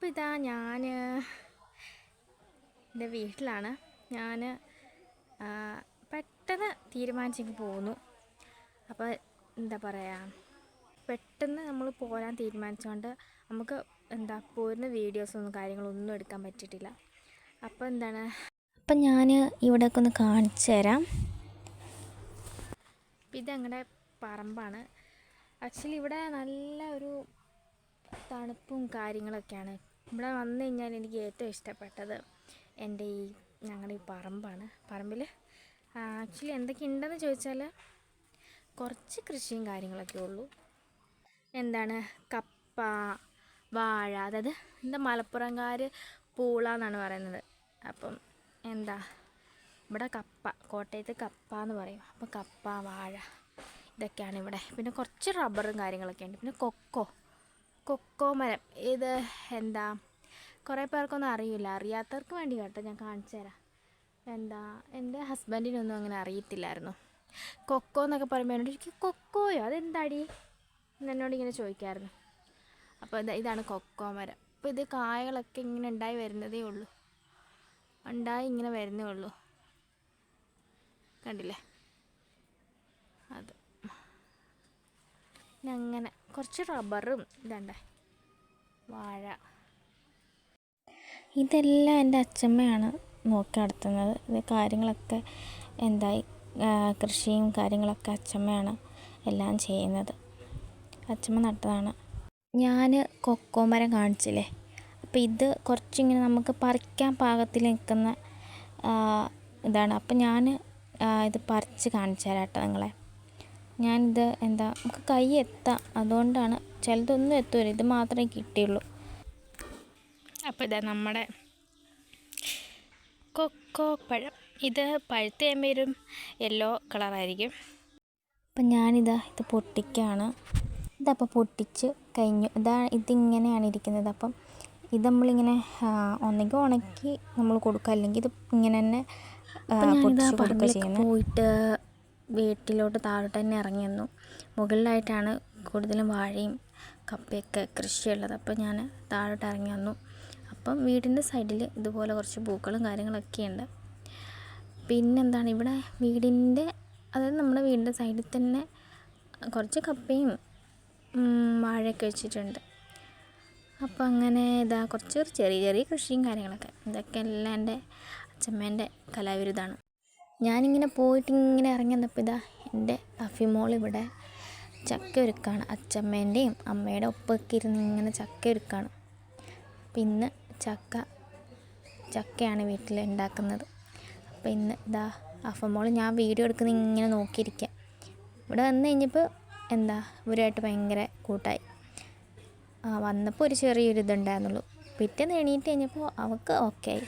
അപ്പോൾ ഇതാ ഞാൻ എന്റെ വീട്ടിലാണ്. ഞാൻ പെട്ടെന്ന് തീരുമാനിച്ചെങ്കിൽ പോന്നു. അപ്പോൾ എന്താ പറയുക പെട്ടെന്ന് നമ്മൾ പോരാൻ തീരുമാനിച്ചുകൊണ്ട് നമുക്ക് എന്താ പോരുന്ന വീഡിയോസൊന്നും കാര്യങ്ങളൊന്നും എടുക്കാൻ പറ്റിയിട്ടില്ല. അപ്പോൾ എന്താണ്? അപ്പം ഞാൻ ഇവിടെയൊക്കെ ഒന്ന് കാണിച്ചു തരാം. ഇത് ഞങ്ങളുടെ പറമ്പാണ്. ആക്ച്വലി ഇവിടെ നല്ല ഒരു തണുപ്പും കാര്യങ്ങളൊക്കെയാണ്. ഇവിടെ വന്നു കഴിഞ്ഞാൽ എനിക്ക് ഏറ്റവും ഇഷ്ടപ്പെട്ടത് എന്റെ ഈ ഞങ്ങളുടെ ഈ പറമ്പാണ്. പറമ്പിൽ ആക്ച്വലി എന്തൊക്കെ ഉണ്ടെന്ന് ചോദിച്ചാൽ കുറച്ച് കൃഷിയും കാര്യങ്ങളൊക്കെ ഉള്ളൂ. എന്താണ് കപ്പ വാഴ അതായത് എന്താ മലപ്പുറംകാർ പൂള എന്നാണ് പറയുന്നത്. അപ്പം എന്താ ഇവിടെ കപ്പ കോട്ടയത്ത് കപ്പ എന്ന് പറയും. അപ്പം കപ്പ വാഴ ഇതൊക്കെയാണ് ഇവിടെ. പിന്നെ കുറച്ച് റബ്ബറും കാര്യങ്ങളൊക്കെ ഉണ്ട് പിന്നെ കൊക്കോ കൊക്കോ മരം. ഇത് എന്താ? കുറേ പേർക്കൊന്നും അറിയില്ല. അറിയാത്തവർക്ക് വേണ്ടി കേട്ടോ ഞാൻ കാണിച്ചു തരാം. എന്താ? എന്റെ ഹസ്ബൻഡിനൊന്നും അങ്ങനെ അറിയത്തില്ലായിരുന്നു. കൊക്കോ എന്നൊക്കെ പറയുമ്പോൾ എന്നോട് എനിക്ക് കൊക്കോയോ? അതെന്താടി? എന്നോട് ഇങ്ങനെ ചോദിക്കായിരുന്നു. അപ്പോൾ ഇത് ഇതാണ് കൊക്കോ മരം. അപ്പോൾ ഇത് കായകളൊക്കെ ഇങ്ങനെ ഉണ്ടായി വരുന്നതേ ഉള്ളൂ. ഉണ്ടായി ഇങ്ങനെ വരുന്നേ ഉള്ളൂ. കണ്ടില്ലേ? അത്. അങ്ങനെ. കുറച്ച് റബ്ബറും ഇതുണ്ട്. വാഴ. ഇതെല്ലാം എന്റെ അച്ഛമ്മയാണ് നോക്കി നടത്തുന്നത്. ഇത് കാര്യങ്ങളൊക്കെ എന്തായി കൃഷിയും കാര്യങ്ങളൊക്കെ അച്ഛമ്മയാണ് എല്ലാം ചെയ്യുന്നത്. അച്ഛമ്മ നട്ടതാണ്. ഞാൻ കൊക്കോ മരം കാണിച്ചില്ലേ? അപ്പോൾ ഇത് കുറച്ചിങ്ങനെ നമുക്ക് പറിക്കാൻ പാകത്തിൽ നിൽക്കുന്ന ഇതാണ്. അപ്പോൾ ഞാൻ ഇത് പറിച്ച് കാണിച്ചു തരാം കേട്ടോ നിങ്ങളെ. ഞാനിത് എന്താ നമുക്ക് കൈ എത്താം. അതുകൊണ്ടാണ് ചിലതൊന്നും എത്തൂല. ഇത് മാത്രമേ കിട്ടിയുള്ളൂ. അപ്പോൾ ഇതാ നമ്മുടെ കൊക്കോ പഴം. ഇത് പഴുത്ത് കഴിയുമ്പോൾ ഒരു യെല്ലോ കളറായിരിക്കും. അപ്പം ഞാനിതാ ഇത് പൊട്ടിക്കുകയാണ് ഇതപ്പോൾ പൊട്ടിച്ച് കഴിഞ്ഞു. ഇതാ ഇതിങ്ങനെയാണ് ഇരിക്കുന്നത്. അപ്പം ഇത് നമ്മളിങ്ങനെ ഒന്നെങ്കിൽ ഉണക്കി നമ്മൾ കൊടുക്കുക. അല്ലെങ്കിൽ ഇത് ഇങ്ങനെ തന്നെ പൊട്ടിച്ച് കൊടുക്കുക ചെയ്യുന്നത്. പോയിട്ട് വീട്ടിലോട്ട് താഴോട്ട് തന്നെ ഇറങ്ങി വന്നു മുകളിലായിട്ടാണ് കൂടുതലും വാഴയും കപ്പയൊക്കെ കൃഷിയുള്ളത്. അപ്പോൾ ഞാൻ താഴോട്ട് ഇറങ്ങി വന്നു. അപ്പം വീടിന്റെ സൈഡിൽ ഇതുപോലെ കുറച്ച് പൂക്കളും കാര്യങ്ങളൊക്കെ ഉണ്ട്. പിന്നെന്താണ്? ഇവിടെ വീടിന്റെ അതായത് നമ്മുടെ വീടിന്റെ സൈഡിൽ തന്നെ കുറച്ച് കപ്പയും വാഴയൊക്കെ വെച്ചിട്ടുണ്ട്. അപ്പോൾ അങ്ങനെ ഇതാ കുറച്ച് ചെറിയ ചെറിയ കൃഷിയും കാര്യങ്ങളൊക്കെ. ഇതൊക്കെ എല്ലാം എന്റെ അച്ഛമ്മേന്റെ കലാവിരുദ്ധാണ് ഞാനിങ്ങനെ പോയിട്ട് ഇങ്ങനെ ഇറങ്ങി ഇതാ എന്റെ അഫിമോൾ ഇവിടെ ചക്ക ഒരുക്കാണ്. അച്ഛമ്മേന്റെയും അമ്മയുടെ ഒപ്പമൊക്കെ ഇരുന്ന് ഇങ്ങനെ ചക്ക ഒരുക്കാണ്. അപ്പം ഇന്ന് ചക്ക ചക്കയാണ് വീട്ടിൽ ഉണ്ടാക്കുന്നത്. അപ്പോൾ ഇന്ന് ഇതാ അഫമോൾ ഞാൻ വീഡിയോ എടുക്കുന്ന ഇങ്ങനെ നോക്കിയിരിക്കുക. ഇവിടെ വന്നു കഴിഞ്ഞപ്പോൾ എന്താ ഇവരുമായിട്ട് ഭയങ്കര കൂട്ടായി. വന്നപ്പോൾ ഒരു ചെറിയൊരു ഇതുണ്ടായിരുന്നുള്ളൂ പിറ്റേന്ന് എണീറ്റ് കഴിഞ്ഞപ്പോൾ അവൾക്ക് ഓക്കെ ആയി.